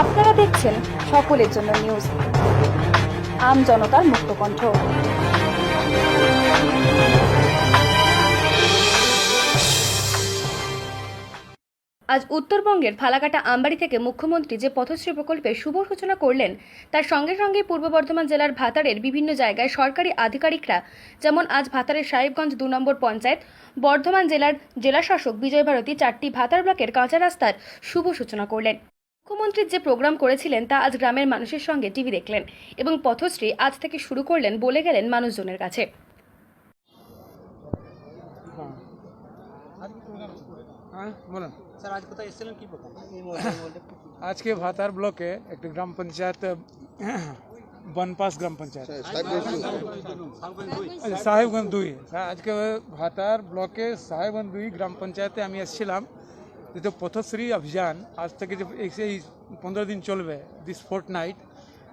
আপনারা দেখছেন সকলের জন্য নিউজ। আম জনতার মুক্ত কণ্ঠ আজ উত্তরবঙ্গের ফালাকাটা আমবাড়ি থেকে মুখ্যমন্ত্রী যে পথশ্রী প্রকল্পের শুভ সূচনা করলেন, তার সঙ্গে সঙ্গে পূর্ব বর্ধমান জেলার ভাতারের বিভিন্ন জায়গায় সরকারি আধিকারিকরা, যেমন আজ ভাতারের সাহেবগঞ্জ দু নম্বর পঞ্চায়েত, বর্ধমান জেলার জেলাশাসক বিজয় ভারতী চারটি ভাতার ব্লকের কাঁচা রাস্তার শুভ সূচনা করলেন। মুখ্যমন্ত্রী যে প্রোগ্রাম করেছিলেন তা আজ গ্রামের মানুষের সঙ্গে টিভি দেখলেন এবং পথশ্রী আজ থেকে শুরু করলেন বলে গেলেন মানুষজনের কাছে। হ্যাঁ আজকে ভাতার ব্লকে একটি গ্রাম পঞ্চায়েত বনপাস গ্রাম পঞ্চায়েত। সাহেবগঞ্জ দুই। হ্যাঁ, আজকে ভাতার ব্লকে সাহেবগঞ্জ দুই গ্রাম পঞ্চায়েতে আমি এসেছিলাম। যেহেতু পথশ্রী অভিযান, আজ থেকে যে এই- পনেরো দিন চলবে দিস ফোর্ট নাইট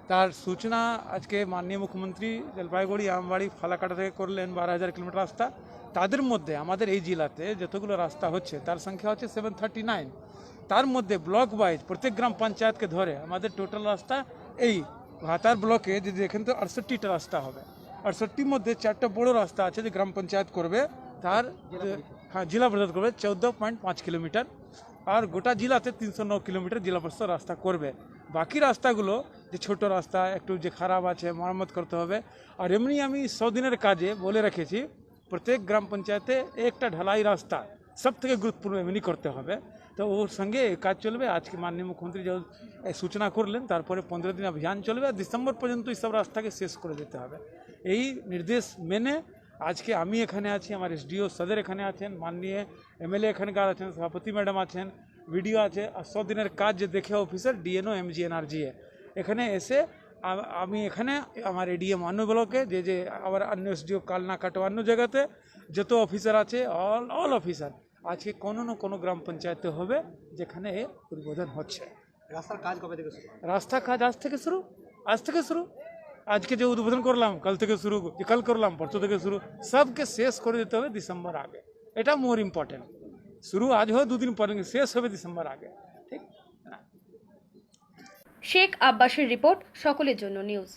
তার সূচনা আজকে মাননীয় মুখ্যমন্ত্রী জলপাইগুড়ি, আমবাড়ি, ফালাকাটা থেকে করলেন বারো হাজার কিলোমিটার রাস্তা। তাদের মধ্যে আমাদের এই জেলাতে যতগুলো রাস্তা হচ্ছে, তার সংখ্যা হচ্ছে সেভেন থার্টি নাইন তার মধ্যে ব্লক ওয়াইজ প্রত্যেক গ্রাম পঞ্চায়েতকে ধরে আমাদের টোটাল রাস্তা এই ভাতার ব্লকে যদি এখান তো আটষট্টিটা রাস্তা হবে। আটষট্টির মধ্যে চারটা বড় রাস্তা আছে যে গ্রাম পঞ্চায়েত করবে। তার হ্যাঁ জেলা পরিষদ করবে চৌদ্দ পয়েন্ট পাঁচ কিলোমিটার। আর গোটা জেলাতে তিনশো ন কিলোমিটার জেলা পরিষদ রাস্তা করবে। বাকি রাস্তাগুলো যে ছোট রাস্তা একটু যে খারাপ আছে মেরামত করতে হবে। আর এমনি আমি দিনের কাজে বলে রেখেছি প্রত্যেক গ্রাম পঞ্চায়েতে একটা ঢালাই রাস্তা সব থেকে গুরুত্বপূর্ণ এমনি করতে হবে। তো ওর সঙ্গে কাজ চলবে। আজকে মাননীয় মুখ্যমন্ত্রী যখন সূচনা করলেন তারপরে পনেরো দিন অভিযান চলবে। আর ডিসেম্বর পর্যন্ত এই সব রাস্তাকে শেষ করে দিতে হবে। এই নির্দেশ মেনে আজকে আমি এখানে আছি আমার এসডিও সদর এখানে আছেন মাননীয় এমএলএ এখানকার আছেন সভাপতি ম্যাডাম আছেন ভিডিও আছে আর সব দিনের কাজ যে দেখে অফিসার ডিএনও এমজি এনআরজিএ এখানে এসে আমি এখানে আমার এডিএম অন্য ব্লকে যে যে আবার অন্য এসডিও কালনা কাটো অন্য জায়গাতে যত অফিসার আছে অল অল অফিসার। আজকে কোনো না কোনো গ্রাম পঞ্চায়েতে হবে যেখানে এ উদ্বোধন হচ্ছে। রাস্তার কাজ কবে থেকে শুরু? রাস্তা কাজ আজ থেকে শুরু? আজ থেকে শুরু? আজকে যে উদ্বোধন করলাম, কাল থেকে শুরু কাল করলাম, পরশু থেকে শুরু, সবকে শেষ করে দিতে হবে ডিসেম্বর আগে। এটা মোর ইম্পর্টেন্ট শুরু আজ হয় দুদিন পরে শেষ হবে ডিসেম্বর আগে। ঠিক? শেখ আব্বাসের রিপোর্ট, সকলের জন্য নিউজ।